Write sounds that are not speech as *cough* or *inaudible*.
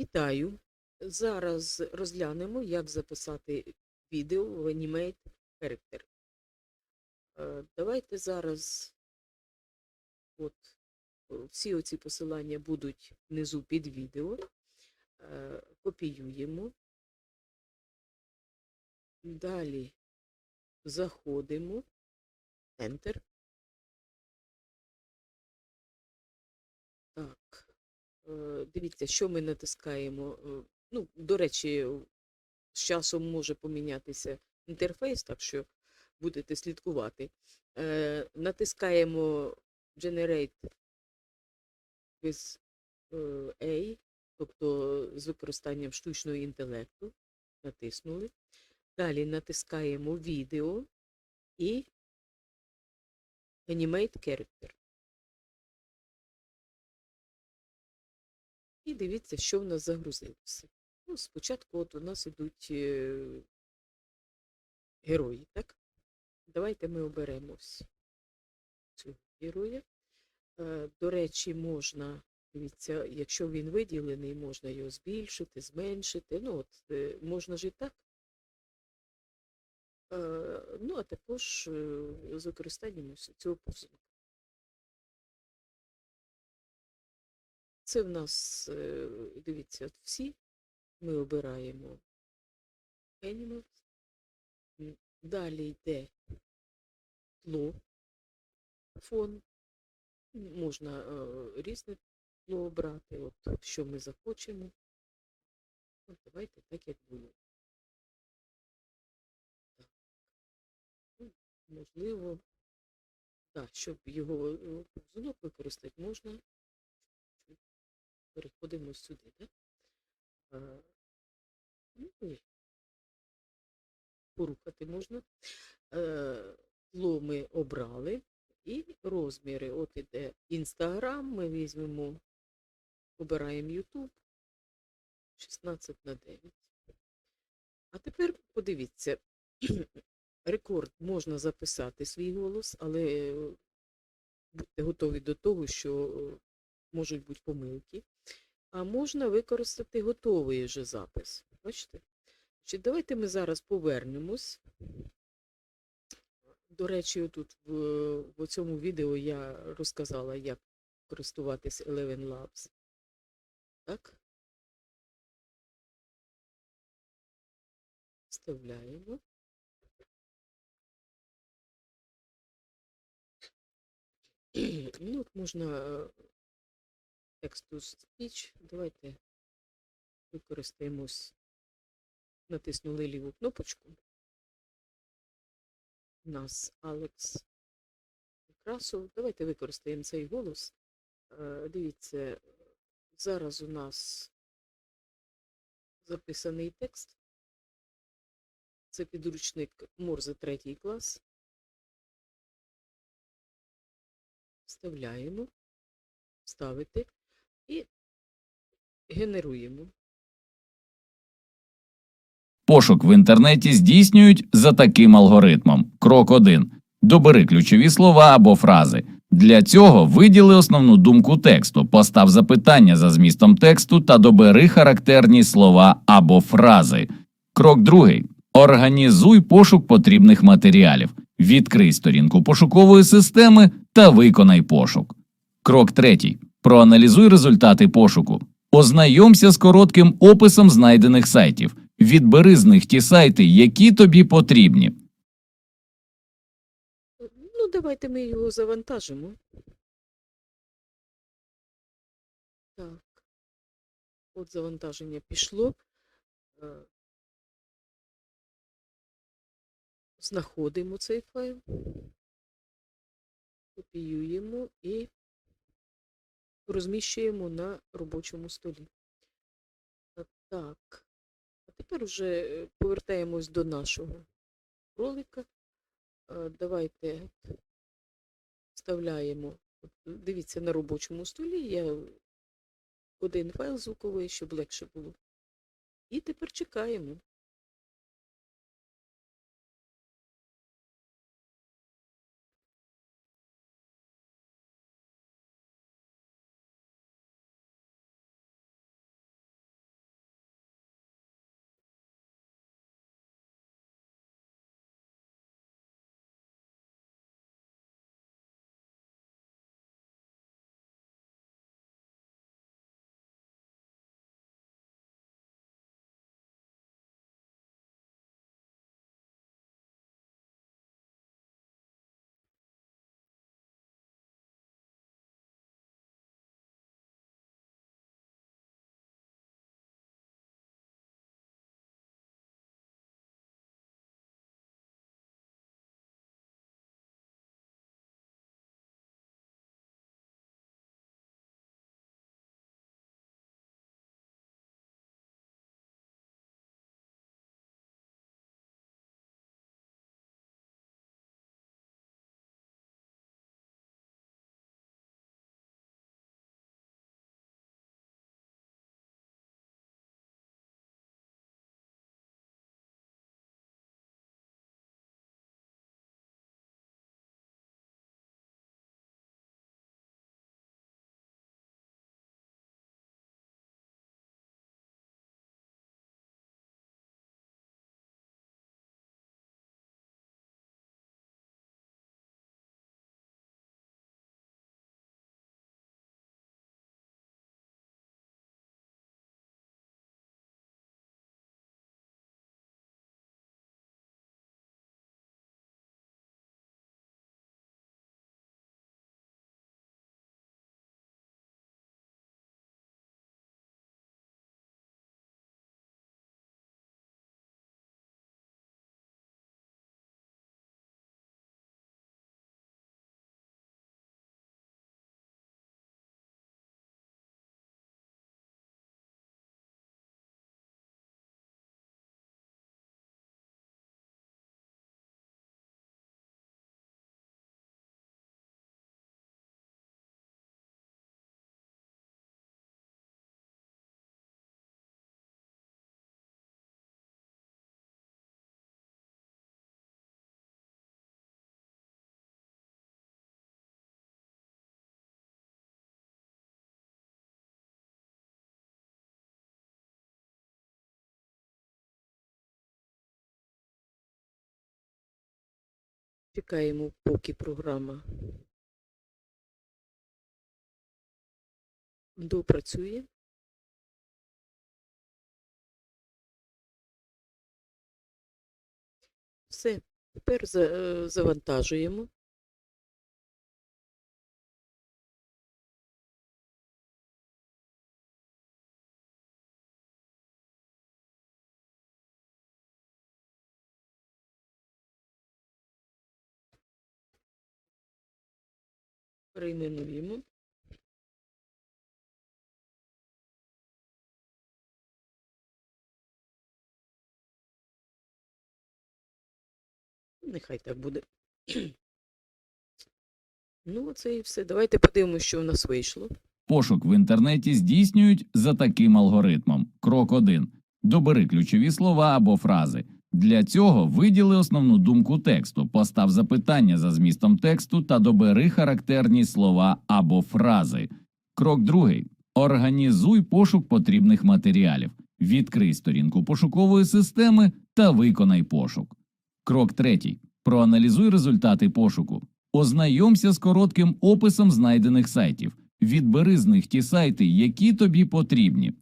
Вітаю! Зараз розглянемо, як записати відео в Animate Character. Е, Давайте зараз от, е, всі оці посилання будуть внизу під відео. Е, Копіюємо. Далі заходимо. Enter. Так. Е, Дивіться, що ми натискаємо. Е, Ну, до речі, з часом може помінятися інтерфейс, так що будете слідкувати. Е, Натискаємо Generate with A, тобто з використанням штучного інтелекту. Натиснули. Далі натискаємо відео і Animate Character. І дивіться, що в нас загрузилося. Ну, спочатку от у нас ідуть е, герої, так? Давайте ми оберемось цього героя. Е, До речі, можна, дивіться, якщо він виділений, можна його збільшити, зменшити. Ну, от, е, можна ж і так. Ну, а також з використанням цього повзунка. Це в нас, е, дивіться, от всі. Ми обираємо Animals. Далі йде тло, фон. Можна е, різне тло обрати, от що ми захочемо. От давайте так, як було. Так. Ну, можливо, так, щоб його е, використати, можна переходимо сюди, так? А, ну, порухати можна. Е, Тло ми обрали і розміри. От іде Інстаграм, ми візьмемо, обираємо YouTube 16 на 9. А тепер подивіться, *clears throat* рекорд можна записати свій голос, але е, будьте готові до того, що е, можуть бути помилки. А можна використати готовий вже запис. Бачите? Значить, давайте ми зараз повернемось. До речі, тут в, в цьому відео я розказала, як користуватись Eleven Labs. Так. Вставляємо. Ну, от можна е, text to speech. Давайте використаємось. Натиснули ліву кнопочку. У нас Алекс Красов. Давайте використаємо цей голос. Е, Дивіться, зараз у нас записаний текст. Це підручник Морзе третій клас. Вставляємо, ставити і генеруємо. Пошук в інтернеті здійснюють за таким алгоритмом. Крок 1. Добери ключові слова або фрази. Для цього виділи основну думку тексту, постав запитання за змістом тексту та добери характерні слова або фрази. Крок 2. Організуй пошук потрібних матеріалів. Відкрий сторінку пошукової системи та виконай пошук. Крок 3. Проаналізуй результати пошуку. Ознайомся з коротким описом знайдених сайтів. Відбери з них ті сайти, які тобі потрібні. Ну, давайте ми його завантажимо. Так. От завантаження пішло. Е, Знаходимо цей файл, копіюємо і розміщуємо на робочому столі. Так. А тепер вже е, повертаємось до нашого ролика. Давайте вставляємо. Дивіться на робочому столі. Я один файл звуковий, щоб легше було. І тепер чекаємо. Чекаємо, поки програма допрацює. Все, тепер е, завантажуємо. Перейменуємо. Нехай так буде. Ну, оце і все. Давайте подивимося, що в нас вийшло. Пошук в інтернеті здійснюють за таким алгоритмом. Крок 1. Добери ключові слова або фрази. Для цього виділи основну думку тексту, постав запитання за змістом тексту та добери характерні слова або фрази. Крок 2. Організуй пошук потрібних матеріалів. Відкрий сторінку пошукової системи та виконай пошук. Крок 3. Проаналізуй результати пошуку. Ознайомся з коротким описом знайдених сайтів. Відбери з них ті сайти, які тобі потрібні.